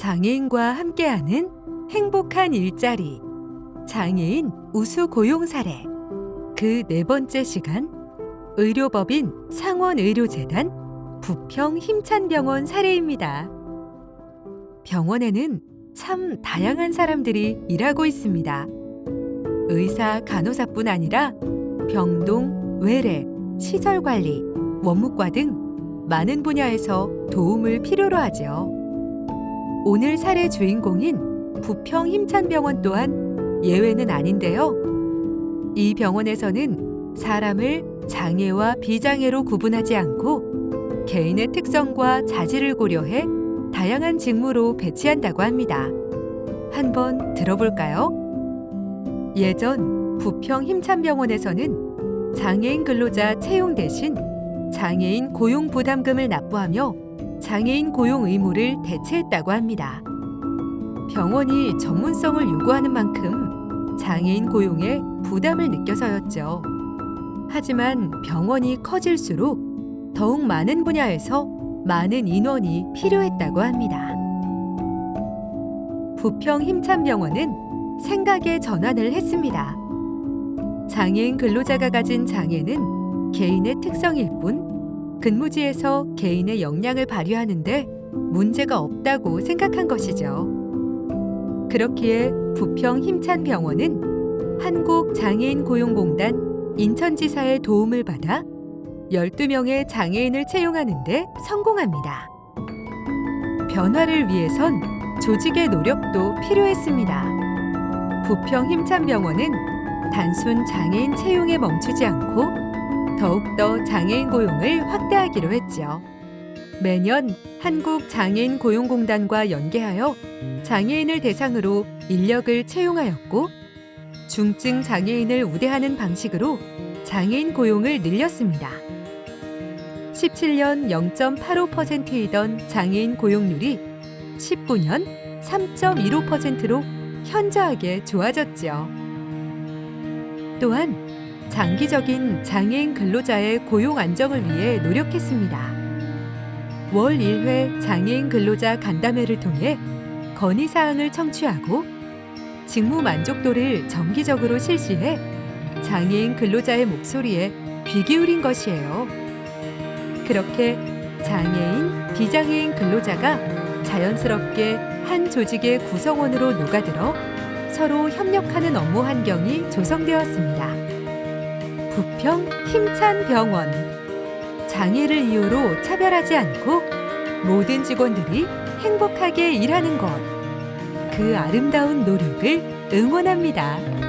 장애인과 함께하는 행복한 일자리. 장애인 우수 고용 사례. 그 네 번째 시간. 의료법인 상원의료재단 부평 힘찬병원 사례입니다. 병원에는 참 다양한 사람들이 일하고 있습니다. 의사, 간호사뿐 아니라 병동, 외래, 시설 관리, 원무과 등 많은 분야에서 도움을 필요로 하죠. 오늘 사례 주인공인 부평 힘찬병원 또한 예외는 아닌데요. 이 병원에서는 사람을 장애와 비장애로 구분하지 않고 개인의 특성과 자질을 고려해 다양한 직무로 배치한다고 합니다. 한번 들어볼까요? 예전 부평 힘찬병원에서는 장애인 근로자 채용 대신 장애인 고용 부담금을 납부하며 장애인 고용 의무를 대체했다고 합니다. 병원이 전문성을 요구하는 만큼 장애인 고용에 부담을 느껴서였죠. 하지만 병원이 커질수록 더욱 많은 분야에서 많은 인원이 필요했다고 합니다. 부평 힘찬병원은 생각의 전환을 했습니다. 장애인 근로자가 가진 장애는 개인의 특성일 뿐 근무지에서 개인의 역량을 발휘하는데 문제가 없다고 생각한 것이죠. 그렇기에 부평 힘찬 병원은 한국 장애인 고용공단 인천지사의 도움을 받아 12명의 장애인을 채용하는데 성공합니다. 변화를 위해선 조직의 노력도 필요했습니다. 부평 힘찬 병원은 단순 장애인 채용에 멈추지 않고 더욱더 장애인 고용을 확대하기로 했죠. 매년 한국장애인고용공단과 연계하여 장애인을 대상으로 인력을 채용하였고 중증 장애인을 우대하는 방식으로 장애인 고용을 늘렸습니다. 17년 0.85%이던 장애인 고용률이 19년 3.15%로 현저하게 좋아졌죠. 또한 장기적인 장애인 근로자의 고용 안정을 위해 노력했습니다. 월 1회 장애인 근로자 간담회를 통해 건의사항을 청취하고 직무 만족도를 정기적으로 실시해 장애인 근로자의 목소리에 귀 기울인 것이에요. 그렇게 장애인, 비장애인 근로자가 자연스럽게 한 조직의 구성원으로 녹아들어 서로 협력하는 업무 환경이 조성되었습니다. 부평 힘찬 병원. 장애를 이유로 차별하지 않고 모든 직원들이 행복하게 일하는 것. 그 아름다운 노력을 응원합니다.